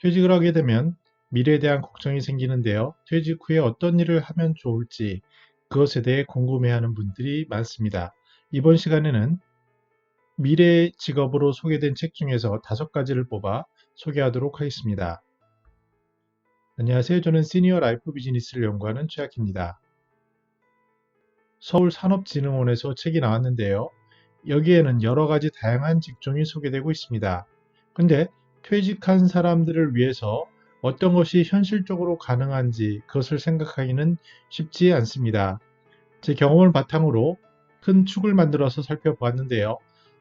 퇴직을 하게 되면 미래에 대한 걱정이 생기는데요. 퇴직 후에 어떤 일을 하면 좋을지 그것에 대해 궁금해하는 분들이 많습니다. 이번 시간에는 미래 직업으로 소개된 책 중에서 다섯 가지를 뽑아 소개하도록 하겠습니다. 안녕하세요. 저는 시니어 라이프 비즈니스를 연구하는 최학입니다. 서울산업진흥원에서 책이 나왔는데요. 여기에는 여러 가지 다양한 직종이 소개되고 있습니다. 근데 퇴직한 사람들을 위해서 어떤 것이 현실적으로 가능한지 그것을 생각하기는 쉽지 않습니다. 제 경험을 바탕으로 큰 축을 만들어서 살펴보았는데요.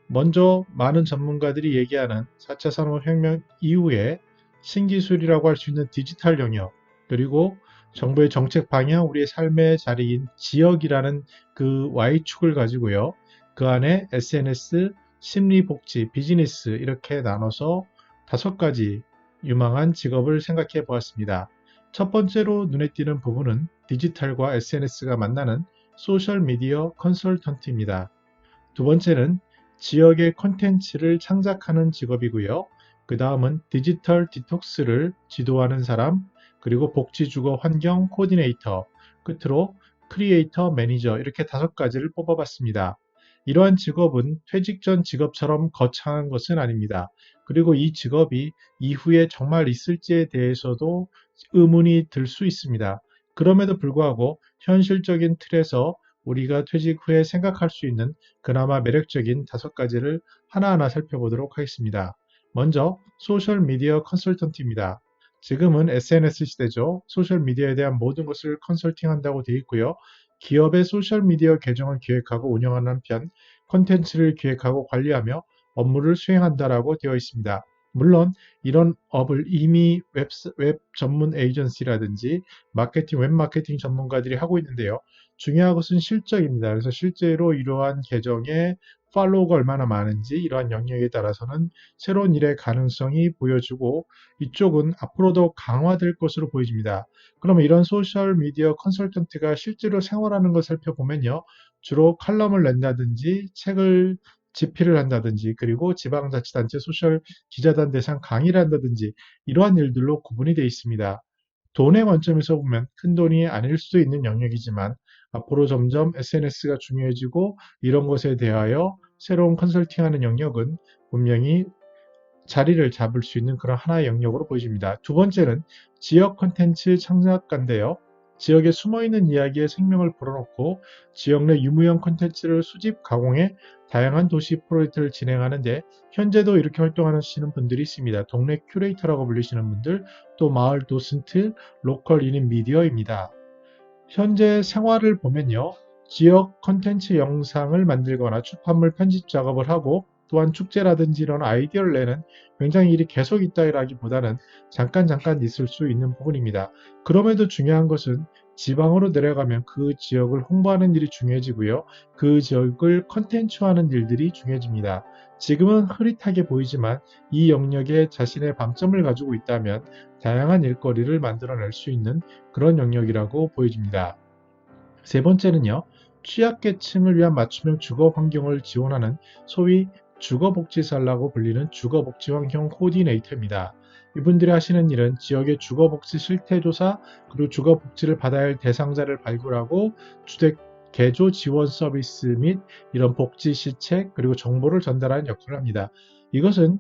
먼저 많은 전문가들이 얘기하는 4차 산업혁명 이후에 신기술이라고 할 수 있는 디지털 영역, 그리고 정부의 정책 방향, 우리의 삶의 자리인 지역이라는 그 Y축을 가지고요. 그 안에 SNS, 심리복지, 비즈니스 이렇게 나눠서 다섯 가지 유망한 직업을 생각해 보았습니다. 첫 번째로 눈에 띄는 부분은 디지털과 SNS가 만나는 소셜미디어 컨설턴트입니다. 두 번째는 지역의 컨텐츠를 창작하는 직업이고요. 그 다음은 디지털 디톡스를 지도하는 사람, 그리고 복지주거 환경 코디네이터, 끝으로 크리에이터 매니저 이렇게 다섯 가지를 뽑아봤습니다. 이러한 직업은 퇴직 전 직업처럼 거창한 것은 아닙니다. 그리고 이 직업이 이후에 정말 있을지에 대해서도 의문이 들 수 있습니다. 그럼에도 불구하고 현실적인 틀에서 우리가 퇴직 후에 생각할 수 있는 그나마 매력적인 다섯 가지를 하나하나 살펴보도록 하겠습니다. 먼저 소셜미디어 컨설턴트입니다. 지금은 SNS 시대죠. 소셜미디어에 대한 모든 것을 컨설팅한다고 되어 있고요. 기업의 소셜미디어 계정을 기획하고 운영하는 한편 콘텐츠를 기획하고 관리하며 업무를 수행한다라고 되어 있습니다. 물론 이런 업을 이미 웹, 웹 전문 에이전시라든지 마케팅, 웹 마케팅 전문가들이 하고 있는데요. 중요한 것은 실적입니다. 그래서 실제로 이러한 계정에 팔로우가 얼마나 많은지 이러한 영역에 따라서는 새로운 일의 가능성이 보여주고 이쪽은 앞으로도 강화될 것으로 보여집니다. 그러면 이런 소셜 미디어 컨설턴트가 실제로 생활하는 것을 살펴보면요. 주로 칼럼을 낸다든지 책을 집필을 한다든지 그리고 지방자치단체 소셜 기자단 대상 강의를 한다든지 이러한 일들로 구분이 되어 있습니다. 돈의 관점에서 보면 큰 돈이 아닐 수도 있는 영역이지만 앞으로 점점 SNS가 중요해지고 이런 것에 대하여 새로운 컨설팅하는 영역은 분명히 자리를 잡을 수 있는 그런 하나의 영역으로 보여집니다. 두 번째는 지역 컨텐츠 창작가인데요. 지역에 숨어있는 이야기에 생명을 불어넣고 지역 내 유무형 콘텐츠를 수집, 가공해 다양한 도시 프로젝트를 진행하는데 현재도 이렇게 활동하시는 분들이 있습니다. 동네 큐레이터라고 불리시는 분들, 또 마을 도슨트, 로컬 인인 미디어입니다. 현재 생활을 보면요. 지역 컨텐츠 영상을 만들거나 출판물 편집 작업을 하고 또한 축제라든지 이런 아이디어를 내는 굉장히 일이 계속 있다라기보다는 잠깐 잠깐 있을 수 있는 부분입니다. 그럼에도 중요한 것은 지방으로 내려가면 그 지역을 홍보하는 일이 중요해지고요. 그 지역을 컨텐츠화하는 일들이 중요해집니다. 지금은 흐릿하게 보이지만 이 영역에 자신의 방점을 가지고 있다면 다양한 일거리를 만들어낼 수 있는 그런 영역이라고 보여집니다. 세 번째는요. 취약계층을 위한 맞춤형 주거 환경을 지원하는 소위 주거복지사라고 불리는 주거복지환경 코디네이터입니다. 이분들이 하시는 일은 지역의 주거복지 실태조사 그리고 주거복지를 받아야 할 대상자를 발굴하고 주택 개조 지원 서비스 및 이런 복지 시책 그리고 정보를 전달하는 역할을 합니다. 이것은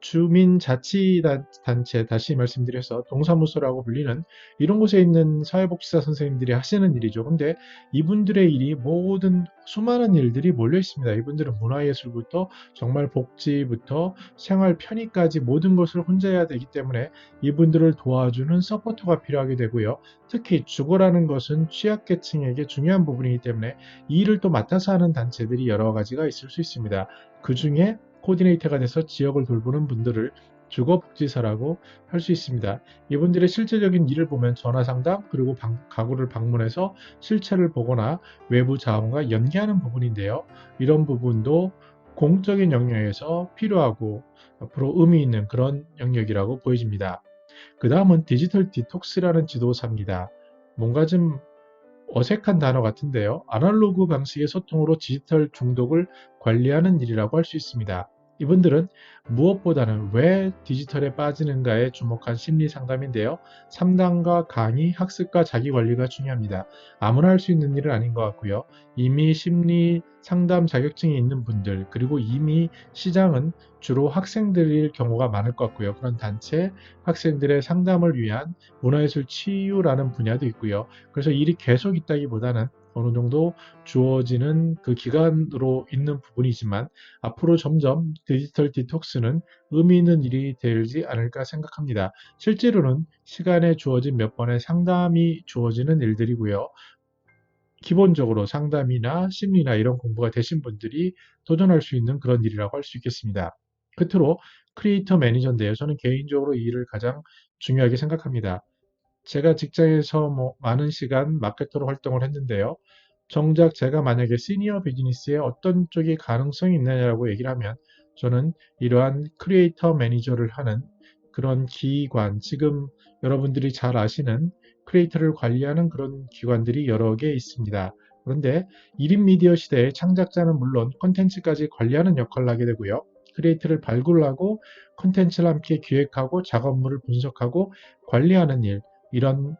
주민자치단체 다시 말씀드려서 동사무소라고 불리는 이런 곳에 있는 사회복지사 선생님들이 하시는 일이죠. 근데 이분들의 일이 모든 수많은 일들이 몰려 있습니다. 이분들은 문화예술부터 정말 복지부터 생활 편의까지 모든 것을 혼자 해야 되기 때문에 이분들을 도와주는 서포터가 필요하게 되고요. 특히 주거라는 것은 취약계층에게 중요한 부분이기 때문에 이 일을 또 맡아서 하는 단체들이 여러 가지가 있을 수 있습니다. 그 중에 코디네이터가 돼서 지역을 돌보는 분들을 주거복지사라고 할 수 있습니다. 이분들의 실제적인 일을 보면 전화 상담 그리고 방, 가구를 방문해서 실체를 보거나 외부 자원과 연계하는 부분인데요. 이런 부분도 공적인 영역에서 필요하고 앞으로 의미 있는 그런 영역이라고 보여집니다. 그 다음은 디지털 디톡스라는 지도사입니다. 뭔가 좀 어색한 단어 같은데요. 아날로그 방식의 소통으로 디지털 중독을 관리하는 일이라고 할 수 있습니다. 이분들은 무엇보다는 왜 디지털에 빠지는가에 주목한 심리 상담인데요. 상담과 강의, 학습과 자기 관리가 중요합니다. 아무나 할 수 있는 일은 아닌 것 같고요. 이미 심리 상담 자격증이 있는 분들, 그리고 이미 시장은 주로 학생들일 경우가 많을 것 같고요. 그런 단체, 학생들의 상담을 위한 문화예술 치유라는 분야도 있고요. 그래서 일이 계속 있다기보다는 어느 정도 주어지는 그 기간으로 있는 부분이지만 앞으로 점점 디지털 디톡스는 의미 있는 일이 되지 않을까 생각합니다. 실제로는 시간에 주어진 몇 번의 상담이 주어지는 일들이고요. 기본적으로 상담이나 심리나 이런 공부가 되신 분들이 도전할 수 있는 그런 일이라고 할 수 있겠습니다. 끝으로 크리에이터 매니저인데요. 저는 개인적으로 이 일을 가장 중요하게 생각합니다. 제가 직장에서 뭐 많은 시간 마케터로 활동을 했는데요. 정작 제가 만약에 시니어 비즈니스에 어떤 쪽이 가능성이 있느냐라고 얘기를 하면 저는 이러한 크리에이터 매니저를 하는 그런 기관, 지금 여러분들이 잘 아시는 크리에이터를 관리하는 그런 기관들이 여러 개 있습니다. 그런데 1인 미디어 시대의 창작자는 물론 콘텐츠까지 관리하는 역할을 하게 되고요. 크리에이터를 발굴하고 콘텐츠를 함께 기획하고 작업물을 분석하고 관리하는 일, 이런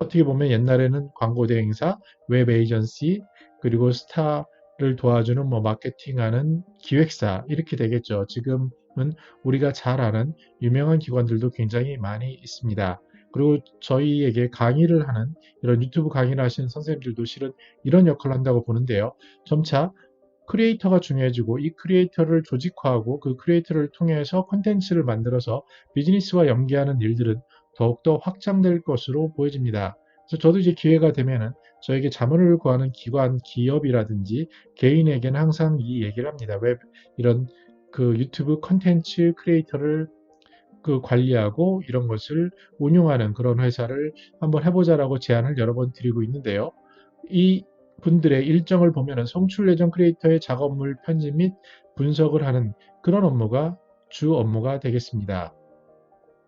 어떻게 보면 옛날에는 광고 대행사, 웹 에이전시, 그리고 스타를 도와주는 뭐 마케팅하는 기획사 이렇게 되겠죠. 지금은 우리가 잘 아는 유명한 기관들도 굉장히 많이 있습니다. 그리고 저희에게 강의를 하는 이런 유튜브 강의를 하시는 선생님들도 실은 이런 역할을 한다고 보는데요. 점차 크리에이터가 중요해지고 이 크리에이터를 조직화하고 그 크리에이터를 통해서 콘텐츠를 만들어서 비즈니스와 연계하는 일들은 더욱더 확장될 것으로 보여집니다. 그래서 저도 이제 기회가 되면은 저에게 자문을 구하는 기관, 기업이라든지 개인에게는 항상 이 얘기를 합니다. 웹 이런 그 유튜브 컨텐츠 크리에이터를 그 관리하고 이런 것을 운용하는 그런 회사를 한번 해보자라고 제안을 여러 번 드리고 있는데요. 이 분들의 일정을 보면은 송출 예정 크리에이터의 작업물 편집 및 분석을 하는 그런 업무가 주 업무가 되겠습니다.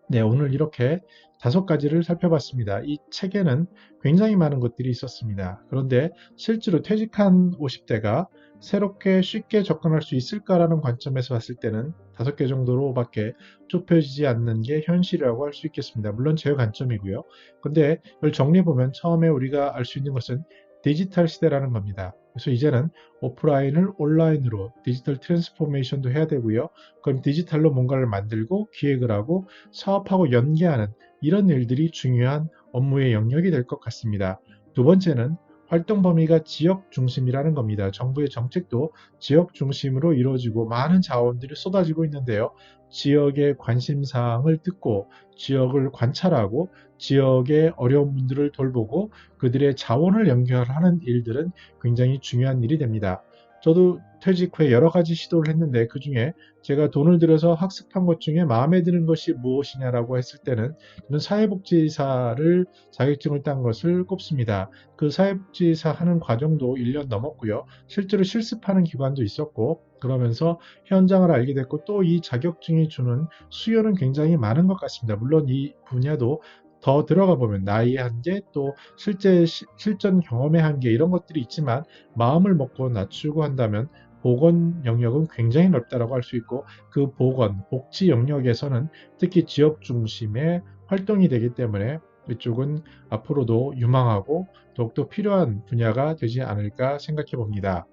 네, 오늘 이렇게 다섯 가지를 살펴봤습니다. 이 책에는 굉장히 많은 것들이 있었습니다. 그런데 실제로 퇴직한 50대가 새롭게 쉽게 접근할 수 있을까라는 관점에서 봤을 때는 다섯 개 정도로밖에 좁혀지지 않는 게 현실이라고 할 수 있겠습니다. 물론 제 관점이고요. 근데 이걸 정리해보면 처음에 우리가 알 수 있는 것은 디지털 시대라는 겁니다. 그래서 이제는 오프라인을 온라인으로 디지털 트랜스포메이션도 해야 되고요. 그럼 디지털로 뭔가를 만들고 기획을 하고 사업하고 연계하는 이런 일들이 중요한 업무의 영역이 될 것 같습니다. 두 번째는 활동 범위가 지역 중심이라는 겁니다. 정부의 정책도 지역 중심으로 이루어지고 많은 자원들이 쏟아지고 있는데요. 지역의 관심 사항을 듣고 지역을 관찰하고 지역의 어려운 분들을 돌보고 그들의 자원을 연결하는 일들은 굉장히 중요한 일이 됩니다. 저도 퇴직 후에 여러 가지 시도를 했는데 그 중에 제가 돈을 들여서 학습한 것 중에 마음에 드는 것이 무엇이냐라고 했을 때는 저는 사회복지사를 자격증을 딴 것을 꼽습니다. 그 사회복지사 하는 과정도 1년 넘었고요. 실제로 실습하는 기관도 있었고 그러면서 현장을 알게 됐고 또 이 자격증이 주는 수요는 굉장히 많은 것 같습니다. 물론 이 분야도 더 들어가 보면 나이의 한계 또 실제 시, 실전 경험의 한계 이런 것들이 있지만 마음을 먹고 낮추고 한다면 보건 영역은 굉장히 넓다라고 할 수 있고 그 보건 복지 영역에서는 특히 지역 중심의 활동이 되기 때문에 이쪽은 앞으로도 유망하고 더욱더 필요한 분야가 되지 않을까 생각해 봅니다.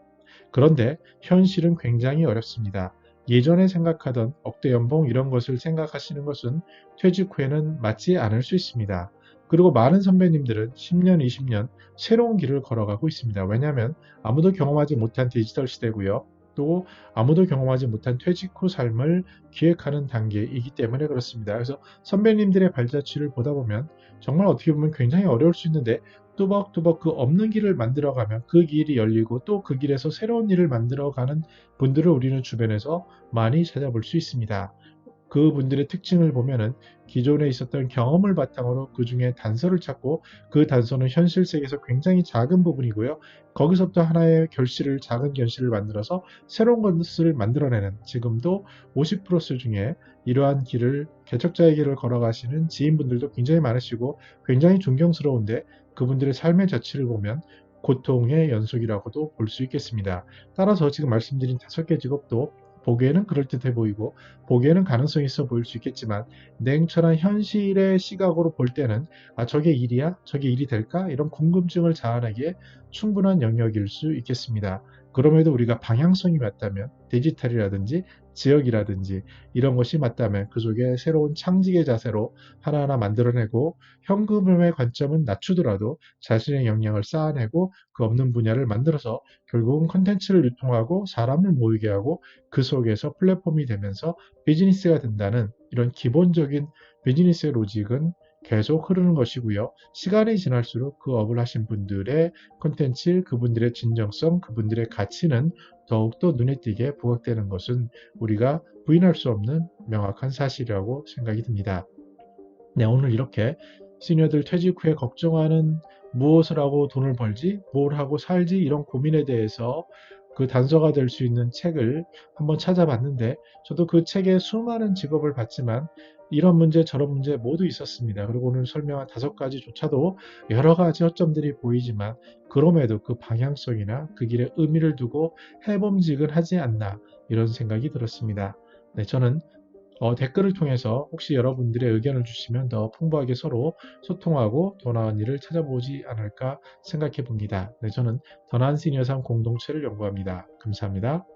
그런데 현실은 굉장히 어렵습니다. 예전에 생각하던 억대 연봉 이런 것을 생각하시는 것은 퇴직 후에는 맞지 않을 수 있습니다. 그리고 많은 선배님들은 10년, 20년 새로운 길을 걸어가고 있습니다. 왜냐하면 아무도 경험하지 못한 디지털 시대고요. 또 아무도 경험하지 못한 퇴직 후 삶을 기획하는 단계이기 때문에 그렇습니다. 그래서 선배님들의 발자취를 보다 보면 정말 어떻게 보면 굉장히 어려울 수 있는데 뚜벅뚜벅 그 없는 길을 만들어가면 그 길이 열리고 또 그 길에서 새로운 일을 만들어가는 분들을 우리는 주변에서 많이 찾아볼 수 있습니다. 그 분들의 특징을 보면은 기존에 있었던 경험을 바탕으로 그 중에 단서를 찾고 그 단서는 현실 세계에서 굉장히 작은 부분이고요. 거기서부터 하나의 결실을 작은 결실을 만들어서 새로운 것을 만들어내는 지금도 50% 중에 이러한 길을 개척자의 길을 걸어가시는 지인분들도 굉장히 많으시고 굉장히 존경스러운데 그분들의 삶의 자취를 보면 고통의 연속이라고도 볼 수 있겠습니다. 따라서 지금 말씀드린 다섯 개 직업도 보기에는 그럴듯해 보이고 보기에는 가능성이 있어 보일 수 있겠지만 냉철한 현실의 시각으로 볼 때는 아 저게 일이야? 저게 일이 될까? 이런 궁금증을 자아내기에 충분한 영역일 수 있겠습니다. 그럼에도 우리가 방향성이 맞다면 디지털이라든지 지역이라든지 이런 것이 맞다면 그 속에 새로운 창직의 자세로 하나하나 만들어내고 현금의 관점은 낮추더라도 자신의 역량을 쌓아내고 그 없는 분야를 만들어서 결국은 컨텐츠를 유통하고 사람을 모이게 하고 그 속에서 플랫폼이 되면서 비즈니스가 된다는 이런 기본적인 비즈니스의 로직은 계속 흐르는 것이고요. 시간이 지날수록 그 업을 하신 분들의 컨텐츠, 그분들의 진정성, 그분들의 가치는 더욱더 눈에 띄게 부각되는 것은 우리가 부인할 수 없는 명확한 사실이라고 생각이 듭니다. 네, 오늘 이렇게 시니어들 퇴직 후에 걱정하는 무엇을 하고 돈을 벌지, 뭘 하고 살지 이런 고민에 대해서 그 단서가 될 수 있는 책을 한번 찾아봤는데 저도 그 책에 수많은 직업을 봤지만 이런 문제 저런 문제 모두 있었습니다. 그리고 오늘 설명한 다섯 가지조차도 여러 가지 허점들이 보이지만 그럼에도 그 방향성이나 그 길에 의미를 두고 해봄직은 하지 않나 이런 생각이 들었습니다. 네, 저는 어, 댓글을 통해서 혹시 여러분들의 의견을 주시면 더 풍부하게 서로 소통하고 더 나은 일을 찾아보지 않을까 생각해 봅니다. 네, 저는 더 나은 시니어 삶 공동체를 연구합니다. 감사합니다.